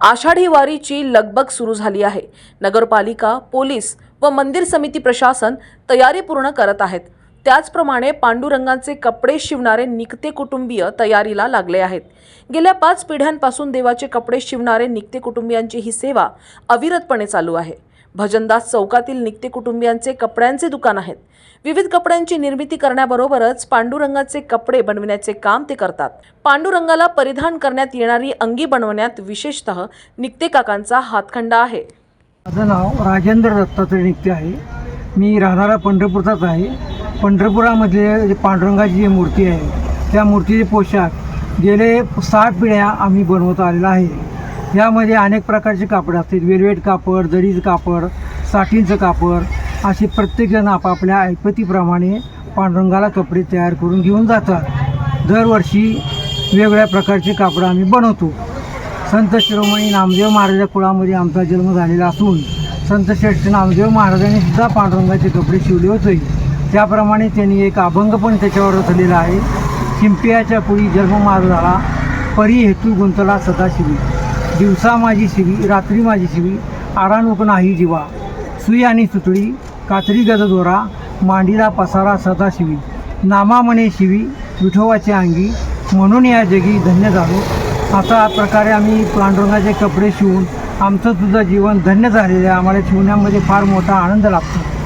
आषाढी वारीची लगबग सुरू झाली आहे. नगरपालिका पोलीस व मंदिर समिती प्रशासन तयारी पूर्ण करत आहेत. त्याचप्रमाणे पांडुरंगांचे कपडे शिवणारे निकते कुटुंबीय तयारीला लागले आहेत. गेल्या पाच पिढ्यांपासून देवाचे कपडे शिवणारे निकते कुटुंबियांची ही सेवा अविरतपणे चालू आहे. भजनदास चौकातील निकते कुटुंबियांचे कपड्यांचे दुकान आहेत. विविध कपड्यांची निर्मिती करण्याबरोबरच पांडुरंगाचे कपडे बनविण्याचे काम ते करतात. पांडुरंगाला परिधान करण्यात येणारी अंगी बनवण्यात विशेषतः निकते काकांचा हातखंडा आहे. माझं नाव राजेंद्र दत्तात्रय निकते आहे. मी राहणारा पंढरपूरचाच आहे. पंढरपुरामध्ये जे पांडुरंगाची जी मूर्ती आहे त्या मूर्तीचे पोशाख गेले साठ पिढ्या आम्ही बनवत आलेला आहे. यामध्ये अनेक प्रकारचे कापड असतील. वेलवेट कापड दरीज कापड साठींचं कापड असे प्रत्येकजण आपापल्या ऐपतीप्रमाणे पांडुरंगाला कपडे तयार करून घेऊन जातात. दरवर्षी वेगवेगळ्या प्रकारचे कापडं आम्ही बनवतो. संत शिरोमणी नामदेव महाराजा कुळामध्ये आमचा जन्म झालेला असून संत श्रेष्ठ नामदेव महाराजांनी सुद्धा पांडुरंगाचे कपडे शिवले होते. त्याप्रमाणे त्यांनी एक अभंग पण त्याच्यावर रचलेला आहे. शिंपियाच्या पुढी जन्म मार झाला परी हेतू गुंतला सदाशिवी. दिवसा माझी शिवी रात्री माझी शिवी आरानुक नाही जीवा. सुई आणि सुतळी कात्री गजदोरा मांडीला पसारा सदाशिवी नामा म्हणे शिवी विठोवाचे अंगी म्हणून या जगी धन्य झालो. अशा प्रकारे आम्ही पांडुरंगाचे कपडे शिवून आमचं सुद्धा जीवन धन्य झालेलं आहे. आम्हाला शिवण्यामध्ये फार मोठा आनंद लाभतो.